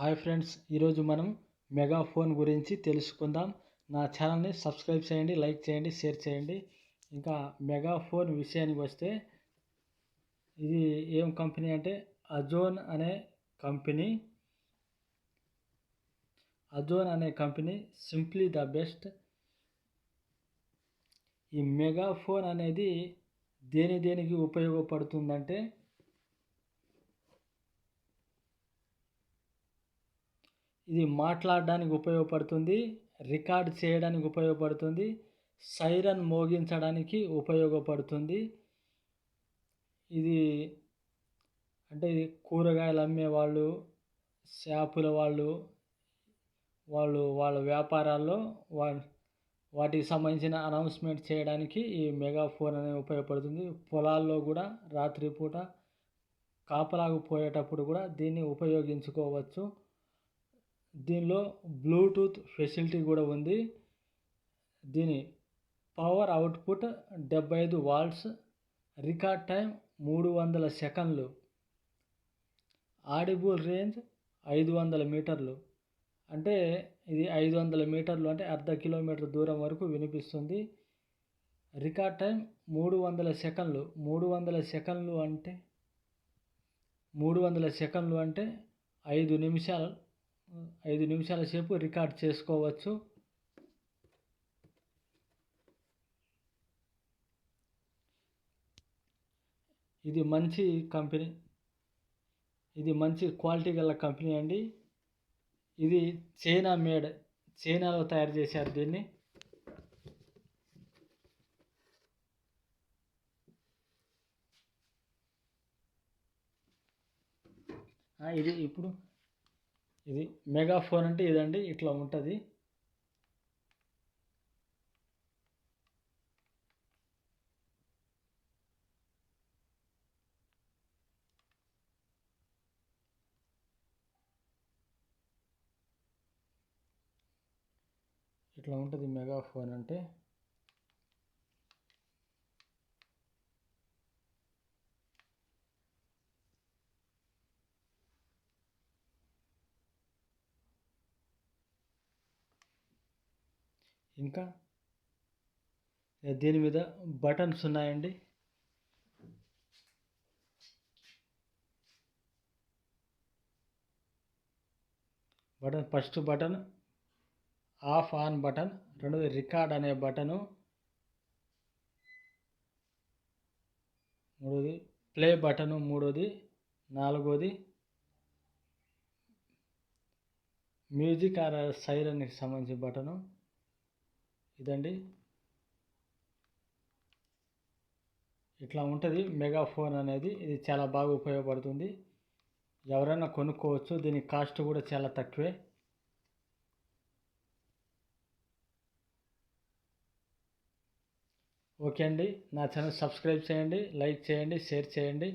Hi friends ఈరోజు మనం mega phone గురించి తెలుసుకుందాం. నా ఛానల్ని సబ్స్క్రైబ్ చేయండి లైక్ చేయండి షేర్ చేయండి. ఇంకా మెగా ఫోన్ విషయానికి వస్తే ఇది ఏం కంపెనీ అంటే అజోన్ అనే కంపెనీ. అజోన్ అనే కంపెనీ సింప్లీ ద బెస్ట్. ఈ మెగా ఫోన్ అనేది దేని దేనికి ఉపయోగపడుతుందంటే ఇది మాట్లాడడానికి ఉపయోగపడుతుంది రికార్డ్ చేయడానికి ఉపయోగపడుతుంది సైరన్ మోగించడానికి ఉపయోగపడుతుంది. ఇది అంటే ఇది కూరగాయలు అమ్మే వాళ్ళు షాపుల వాళ్ళు వాళ్ళు వాళ్ళ వ్యాపారాల్లో వా వాటికి సంబంధించిన అనౌన్స్మెంట్ చేయడానికి ఈ మెగా ఫోన్ అనేది ఉపయోగపడుతుంది. పొలాల్లో కూడా రాత్రిపూట కాపలాకు పోయేటప్పుడు కూడా దీన్ని ఉపయోగించుకోవచ్చు. దీనిలో బ్లూటూత్ ఫెసిలిటీ కూడా ఉంది. దీని పవర్ అవుట్పుట్ డెబ్బై ఐదు వాల్ట్స్ రికార్డ్ టైం మూడు వందల సెకండ్లు ఆడిబుల్ రేంజ్ ఐదు వందల మీటర్లు. అంటే ఇది ఐదు వందల మీటర్లు అంటే అర్ధ కిలోమీటర్ దూరం వరకు వినిపిస్తుంది. రికార్డ్ టైం మూడు వందల సెకండ్లు. మూడు వందల సెకండ్లు అంటే మూడు వందల సెకండ్లు అంటే ఐదు నిమిషాలు ఐదు నిమిషాల సేపు రికార్డ్ చేసుకోవచ్చు. ఇది మంచి కంపెనీ ఇది మంచి క్వాలిటీ గల కంపెనీ అండి. ఇది చైనా మేడ్ చైనాలో తయారు చేశారు దీన్ని. ఇది ఇప్పుడు ఇది మెగా ఫోన్ అంటే ఇదండి ఇట్లా ఉంటుంది. ఇట్లా ఉంటుంది మెగా ఫోన్ అంటే. ఇంకా దీని మీద బటన్స్ ఉన్నాయండి. Button first button off on button రెండోది రికార్డ్ అనే బటను మూడోది ప్లే బటను మూడోది నాలుగోది మ్యూజిక్ ఆర్ సైరన్కి సంబంధించిన బటను ఇదండి. ఇట్లా ఉంటుంది మెగా ఫోన్ అనేది. ఇది చాలా బాగా ఉపయోగపడుతుంది. ఎవరైనా కొనుక్కోవచ్చు. దీని కాస్ట్ కూడా చాలా తక్కువే. ఓకే అండి. నా ఛానల్ సబ్స్క్రైబ్ చేయండి. లైక్ చేయండి. షేర్ చేయండి.